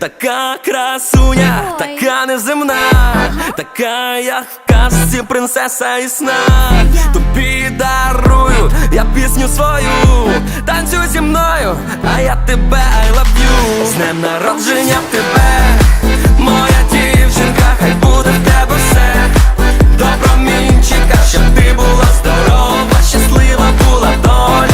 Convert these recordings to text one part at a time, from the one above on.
Така красуня, Ой. така неземна, така як в казці принцеса і сна. Тобі дарую я пісню свою, танцюй зі мною, а я тебе I love you З днем народження тебе, моя дівчинка, хай буде в тебе все. Добромінчика, щоб ти була здорова, щаслива була доля.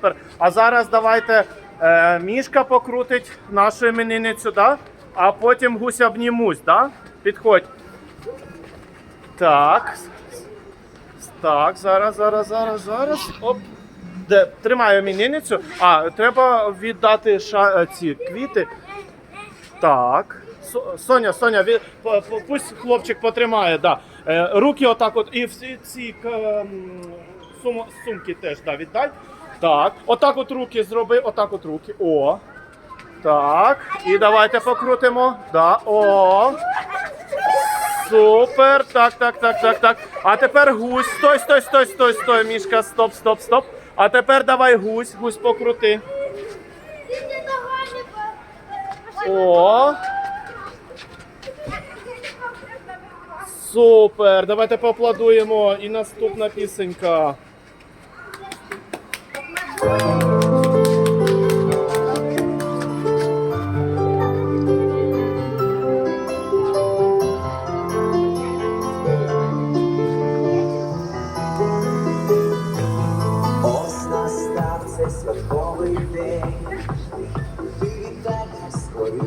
Супер. А зараз давайте е, мішка покрутить нашу іменинницю, да? а потім гуся обнімусь, да? Підходь. Так. Так, зараз, зараз, зараз, зараз. Оп. Де, тримаю іменинницю. А, треба віддати ша, е, ці квіти. Так. Соня, Соня, ві- пусть хлопчик потримає, да. Е, руки отак от і всі ці сумки теж да, віддай. Так. Отак от руки зроби, отак от руки. О. Так. І давайте покрутимо. Да. О. Супер. Так, так, так, так, так. А тепер гусь. Стой, стой, стой, стой, стой, мішка. Стоп, стоп, стоп. А тепер давай гусь, гусь покрути. О. Супер! Давайте поаплодуємо. І наступна пісенька. Ось настав цей святковий день.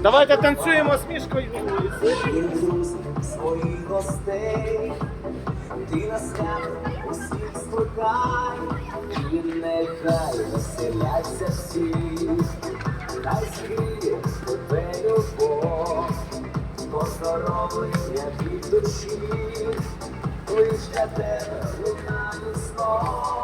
Давайте танцюємо з мішкою. друзів, своїх гостей. Ти на свято усіх скликай, і нехай розселяться всі. Хай скриє тебе любов, поздоровлення від душі, лиш для тебе лунає знов.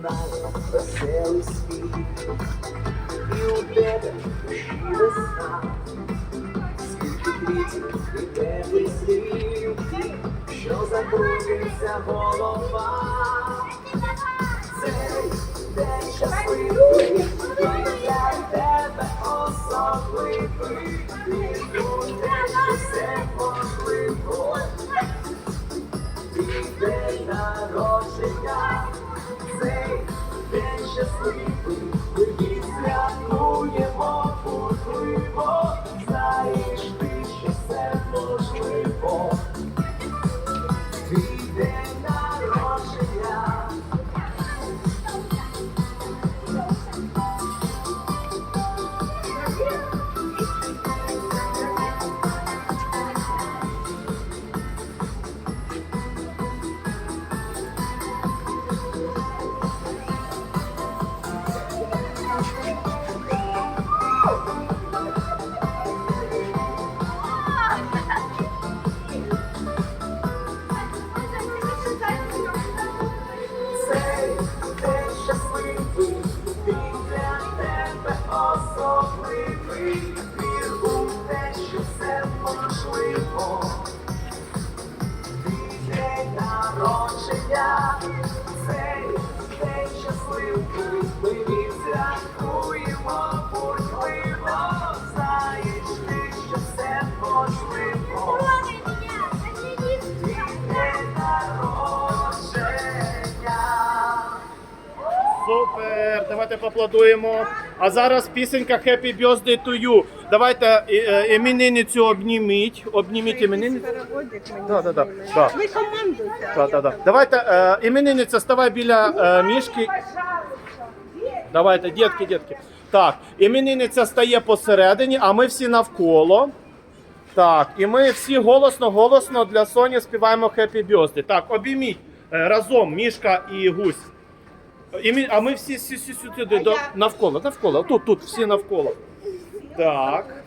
Лунає веселий світ, і у тебе душі весна. Скільки квітів і теплих слів, що закрутиться голова. Цей день щасливий, і для тебе особливий, день щасливий, Супер! Давайте поаплодуємо. А зараз пісенька Happy Birthday to you. Давайте е, е, іменинницю обніміть. Обніміть іменинницю. Да, да, да, да. Ви командуйте. Да, да, да. Давайте е, іменинниця, ставай біля е, мішки. Давайте, дітки, дітки. Так, іменинниця стає посередині, а ми всі навколо. Так, і ми всі голосно, голосно для Соні співаємо Happy Birthday. Так, обійміть е, разом мішка і гусь. І ми, а ми всі, всі, всі сюди до, навколо, навколо. Тут, тут, всі навколо. Так.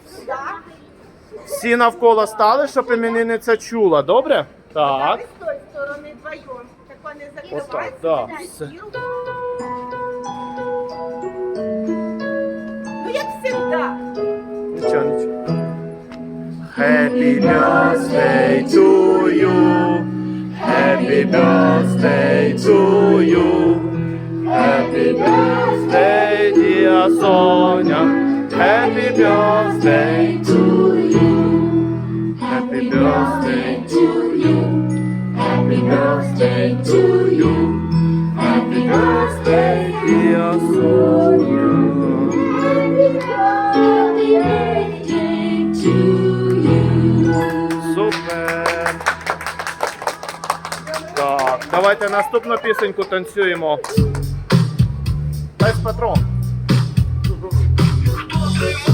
Всі навколо стали, щоб іменинниця чула, добре? Так. Ви з тої сторони вдвоєм. Так вони закриваються. да. Все. Ну як завжди. Нічого, нічого. Happy birthday to you. Happy birthday to you. Happy birthday, dear Sonia. Happy birthday to you. Happy birthday to you. Happy birthday to you. Happy birthday, dear Sonia. Супер! Так, давайте наступну пісеньку танцюємо. Патрон. Давайте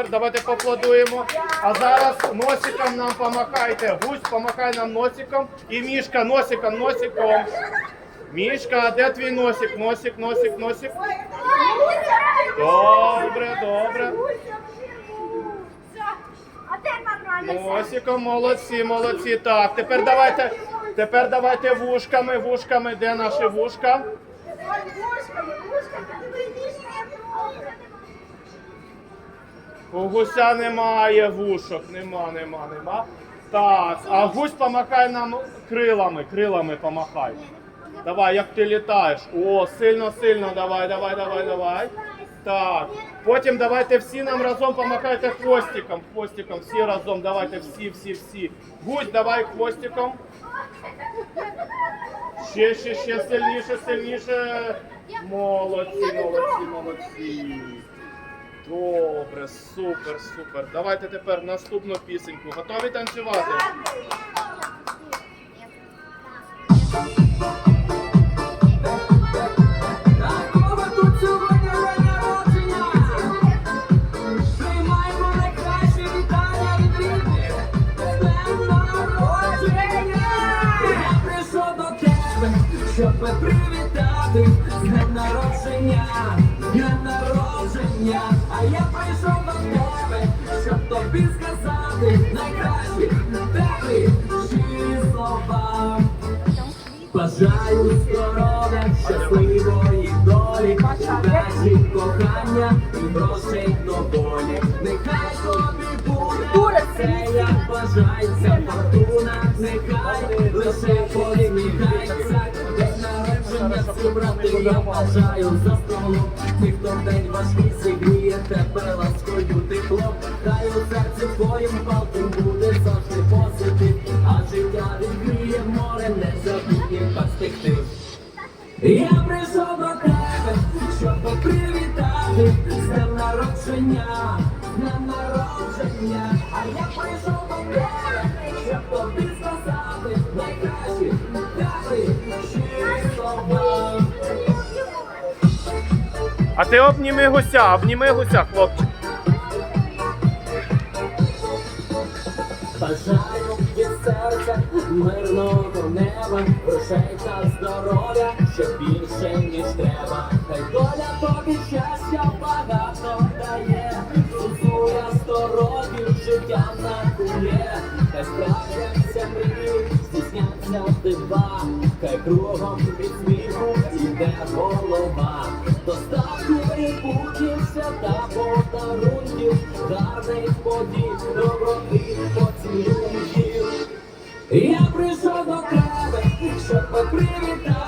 Супер, давайте поаплодуємо. А зараз носиком нам помахайте. Гусь, помахай нам носиком. І мішка носиком, носиком. Мішка, а де твій носик? Носик, носик, носик. Добре, добре. Носиком, молодці, молодці. Так, тепер давайте, тепер давайте вушками, вушками. Де наші вушка? Вушками, гуся немає вушок, нема, нема, нема. Так, а гусь помахай нам крилами, крилами помахай. Давай, як ти літаєш. О, сильно, сильно, давай, давай, давай, давай. Так. Потім давайте всі нам разом помахайте хвостиком. Хвостиком, всі разом, давайте всі, всі, всі. Гусь, давай хвостиком. Ще, ще, ще сильніше, сильніше. Молодці, молодці, молодці. Добре, супер, супер. Давайте тепер наступну пісеньку. Готові танцювати? Щоб привітати з днем народження, днем народження. А я прийшов до тебе, щоб тобі сказати найкращі теплі щирі слова. Бажаю здоров'я, щасливої долі, удачі, кохання і грошей доволі. Нехай тобі буде все, як бажається фортуна, нехай лише посміхається. Брати, я вважаю за столом. Тих, хто в день важкий зігріє тебе ласкою теплом. Хай у серці твоїм палким буде завжди позитив, а життя відкриє море не незабутніх перспектив. А ти обніми гуся, обніми гуся, хлопчик. Бажаю від серця мирного неба, грошей та здоров'я, ще більше ніж треба. Хай доля тобі щастя багато дає, Зузуля сто років життя на кулє, хай справляться мрії, здійсняться дива, хай кругом від сміху іде голова. Путівся та подарунків, гарних подій, доброти, поцілунків. Я прийшов до тебе, щоб привітати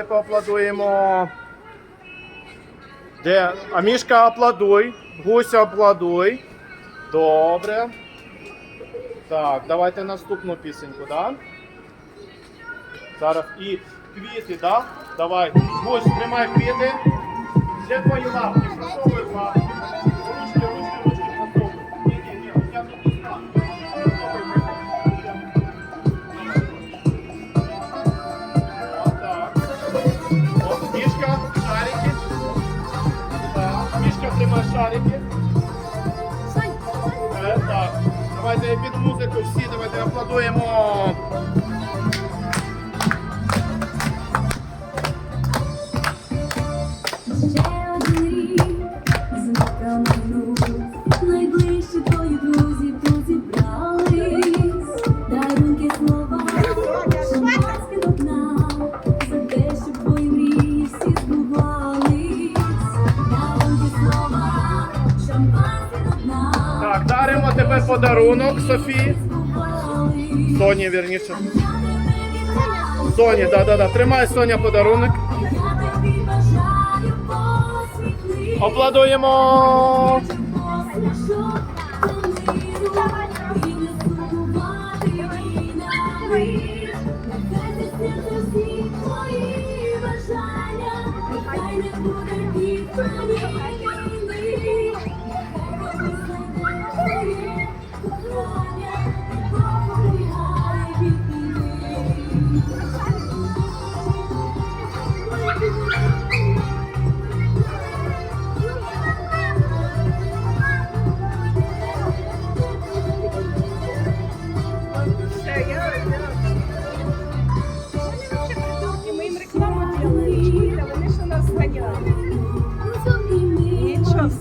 давайте поаплодуємо. Де? А мішка аплодуй. Гуся аплодуй. Добре. Так, давайте наступну пісеньку, да? Зараз і квіти, да? Давай. Гусь, тримай квіти. Де твої лапки? Просовуй лапки. Шампанське до дна. Так, даримо тепер подарунок Софії. Соні, вірніше. Соні, да, да, да. Тримай Соня подарунок. я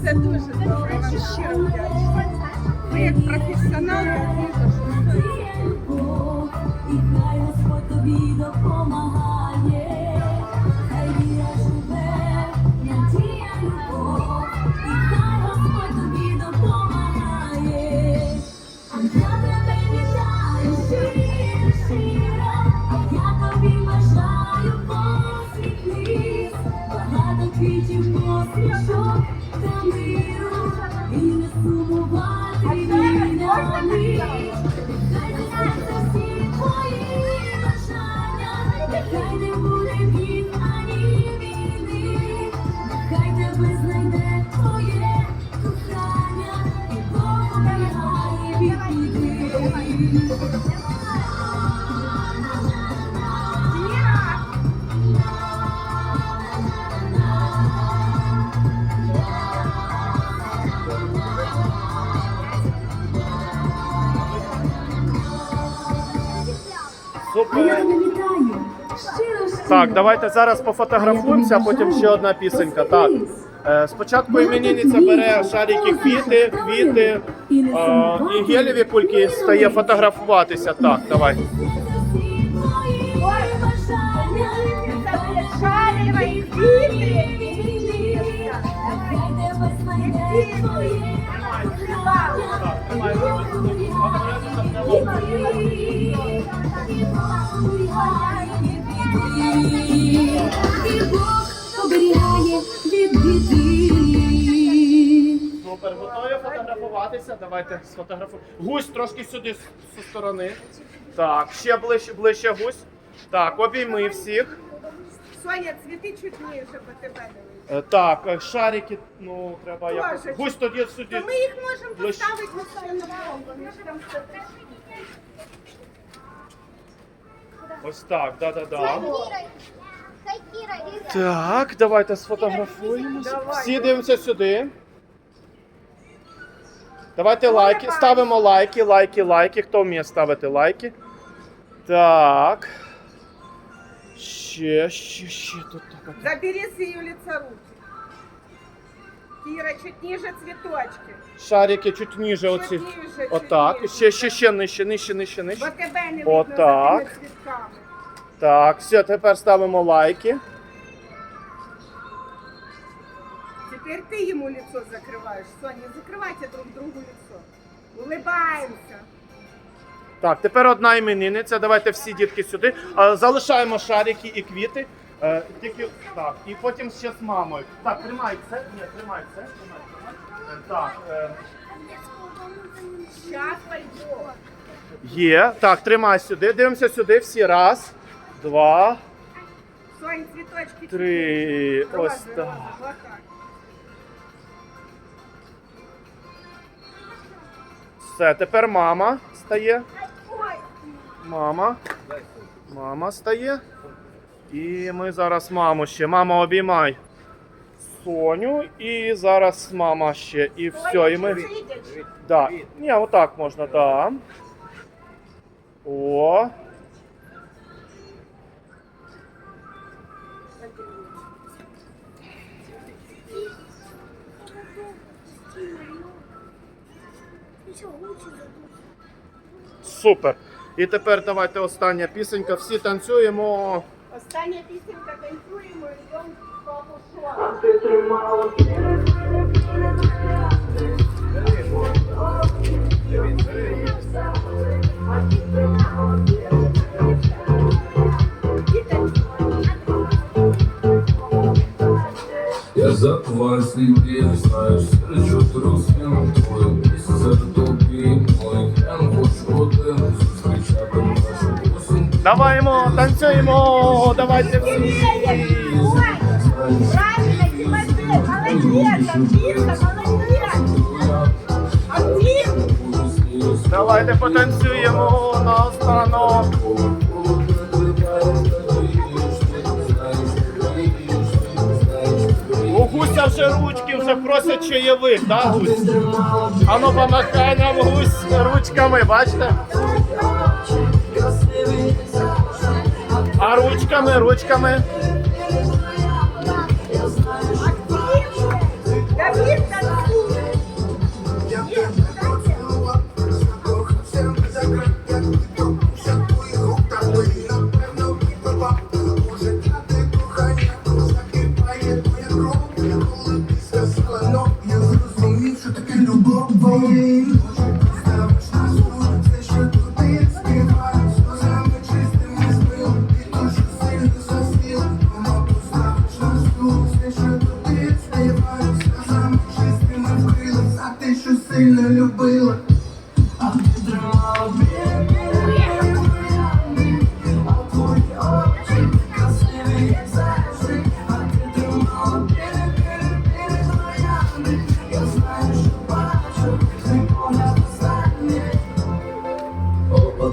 Все дуже добре, вам щиро вдячна. Ви як професіонал, я тебе вітаю. Щиро, щиро. Так, давайте зараз пофотографуємося, а потім ще одна пісенька. Так. Е, Спочатку іменинниця бере шарики квіти, квіти і гелеві кульки стає фотографуватися. Так, давай. Шарик, фотографуватися? Давайте сфотографуємо. Гусь трошки сюди з сторони. Так, ще ближче, ближче гусь. Так, обійми всіх. Соня, цвіти чуть ніже, бо тебе не. Е, Так, е, шарики, ну треба якось. Гусь тоді сюди. То ми їх можемо Ближче. поставити на стіну вони ж там стоять. Ось так, да-да-да. Так, давайте сфотографуємося. Всі дивимося сюди. Давайте лайки. Ставимо лайки, лайки, лайки. Хто вміє ставити лайки? Так. Ще, ще, ще тут так. Забери с ее лица руки. Кира, чуть ниже цветочки. Шарики чуть ніже оці. Чуть ниже, чуть Отак. ниже. Ще, ще, ще нижче, нижче, нижче, Бо нижче. тебе не видно Отак. за тими цвітками. Так, все, тепер ставимо лайки. Теперь ты ему лицо закрываешь. Соня, закрывайте друг другу лицо. Улыбаемся. Так, тепер одна іменинниця. Давайте всі дітки сюди. А, Залишаємо шарики і квіти. Е, тільки так. І потім ще з мамою. Так, тримай це. Ні, тримай це. Тримай, тримай. Е, Так. Е, Сейчас пойдем. є. Так, тримай сюди. Дивимося сюди. Всі. Раз, два, Сонь, цветочки. чуть три. ниже. Ось Ладно, так. Все, тепер мама стає. Мама. Мама стає. І ми зараз маму ще. Мама обіймай Соню. І зараз мама ще. І все. І ми. Да. Ні, отак можна, да. О. Супер. І тепер давайте остання пісенька. Всі танцюємо. Остання пісенька танцюємо і йдемо в. Я за твой следил, знаешь, встречу трусим твой Даваймо, танцюємо. Давайте всі. Правильно, Тимофей, молодець! Давайте потанцюємо на останок. Гуся вже ручки вже просять чайових, да, гусь? Ану помахай нам гусь ручками, бачите? А ручками, ручками.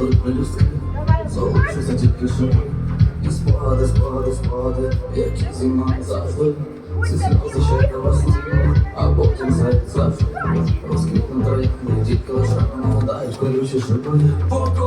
Опадуть пелюстки, залишиться тільки шипи І спади, спади, спади, які зі мною завжди. Ці сльози ще для вас а потім зайдуть завжди. Розквітне троянди, дітка лише нагадають колючі шипи Давайте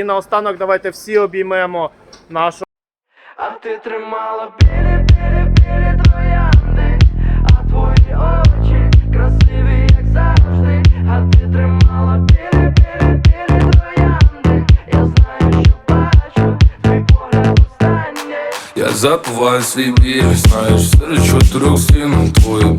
І наостанок давайте всі обіймемо нашу. А ти тримала білі, білі, білі троянди, а твої очі красиві, як завжди, а ти тримала білі, білі, білі троянди. Я знаю, що бачу, твій погляд останній. Я забуваю свій біль, знаєш, серед чотирьох стін твою